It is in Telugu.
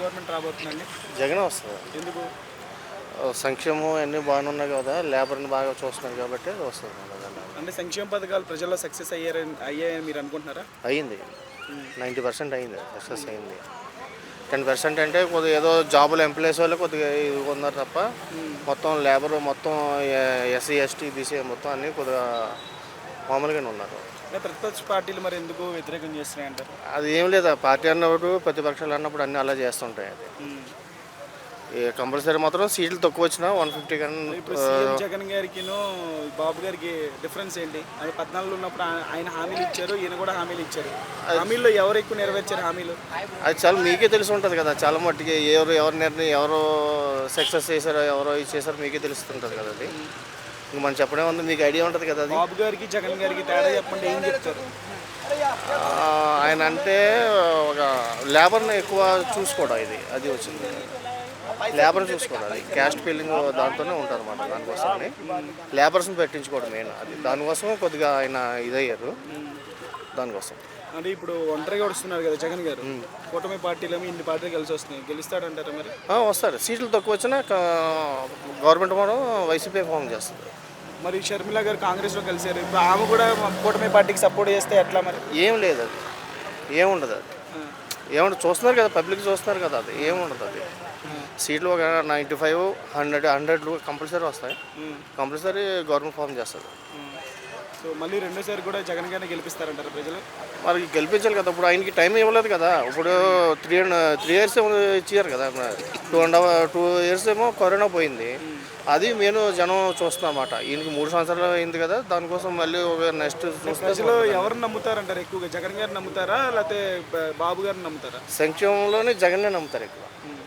గవర్నమెంట్ రాబోతుందండి? జగన్ వస్తుంది. ఎందుకు? సంక్షేమం అన్నీ బాగానే ఉన్నాయి కదా లేబర్ని బాగా చూస్తున్నారు కాబట్టి అది వస్తుంది. అంటే సంక్షేమ పథకాలు ప్రజల్లో సక్సెస్ అయ్యారని అయ్యాయని మీరు అనుకుంటున్నారా? అయ్యింది. నైంటీ పర్సెంట్ అయింది సక్సెస్ అయింది టెన్ పర్సెంట్ అంటే కొద్దిగా ఏదో జాబులు ఎంప్లాయీస్ వాళ్ళు కొద్దిగా ఇది ఉన్నారు తప్ప మొత్తం లేబర్ మొత్తం ఎస్సీ ఎస్టీ బీసీ మొత్తం అన్నీ కొద్దిగా మామూలుగానే ఉన్నారు. ప్రతిపక్ష పార్టీలు మరి ఎందుకు వ్యతిరేకం చేస్తున్నాయి అంటారు? అది ఏం లేదు పార్టీ అన్నప్పుడు ప్రతిపక్షాలు అన్నప్పుడు అన్నీ అలా చేస్తుంటాయి అది. కంపల్సరీ మాత్రం సీట్లు తక్కువ వచ్చినా వన్ ఫిఫ్టీ కన్నా జగన్ గారికిను బాబు గారికి డిఫరెన్స్ ఏంటి? అది పద్నాలుగులో ఉన్నప్పుడు ఆయన హామీలు ఇచ్చారు ఈయన కూడా హామీలు ఇచ్చారు. హామీల్లో ఎవరు ఎక్కువ నెరవేర్చారు హామీలు? అది చాలా మీకే తెలిసి ఉంటుంది కదా చాలా మట్టుకి ఎవరు ఎవరు నిర్ణయం ఎవరు సక్సెస్ చేశారో ఎవరో ఇది చేశారో మీకే తెలుస్తుంటుంది కదా అది. ఇంక మనం చెప్పడం ఉంది మీకు ఐడియా ఉంటుంది కదా అది? బాబు గారికి జగన్ గారికి తేడా చెప్పండి ఏం చెప్తారు? ఆయన అంటే ఒక లేబర్ని ఎక్కువ చూసుకోవడం ఇది అది వచ్చింది. లేబర్ చూసుకోవడం అది క్యాస్ట్ ఫీలింగ్ దాంతోనే ఉంటారు అన్నమాట దానికోసమని. లేబర్స్ని పెట్టించుకోవడం మెయిన్ అది. దానికోసం కొద్దిగా ఆయన ఇదయ్యారు దానికోసం. అంటే ఇప్పుడు ఒంటరిగా వస్తున్నారు కదా జగన్ గారు కూటమి పార్టీలేమో ఇన్ని పార్టీలు కలిసి వస్తున్నాయి. గెలుస్తాడంటారా మరి? వస్తారు సీట్లు తక్కువ వచ్చినా గవర్నమెంట్ మనం వైసీపీ ఫామ్ చేస్తుంది. మరి షర్మిల గారు కాంగ్రెస్లో కలిసారు ఇప్పుడు ఆమె కూడా కూటమి పార్టీకి సపోర్ట్ చేస్తే ఎట్లా మరి? ఏం లేదు అది. ఏముండదు అది. ఏముండదు చూస్తున్నారు కదా పబ్లిక్ చూస్తున్నారు కదా అది. ఏముండదు అది. సీట్లు ఒక ninety five hundred hundred compulsory వస్తాయి. కంపల్సరీ గవర్నమెంట్ ఫామ్ చేస్తుంది. సో మళ్ళీ రెండోసారి కూడా జగన్ గారిని గెలిపిస్తారంటారు ప్రజలు? మరి గెలిపించాలి కదా. ఇప్పుడు ఆయనకి టైం ఇవ్వలేదు కదా. ఇప్పుడు త్రీ అండ్ త్రీ ఇయర్స్ ఏమో ఇచ్చారు కదా. టూ అండ్ టూ ఇయర్స్ ఏమో కరోనా పోయింది. అది నేను జనం చూస్తున్నాం అన్నమాట ఈయనకి మూడు సంవత్సరాలు అయింది కదా. దానికోసం మళ్ళీ ఒక నెక్స్ట్ ప్రజలు ఎవరు నమ్ముతారంటారు ఎక్కువగా? జగన్ గారిని నమ్ముతారా? లేకపోతే బాబు గారిని నమ్ముతారా? సంక్షేమంలోనే జగన్నే నమ్ముతారు ఎక్కువ. ఉమ్.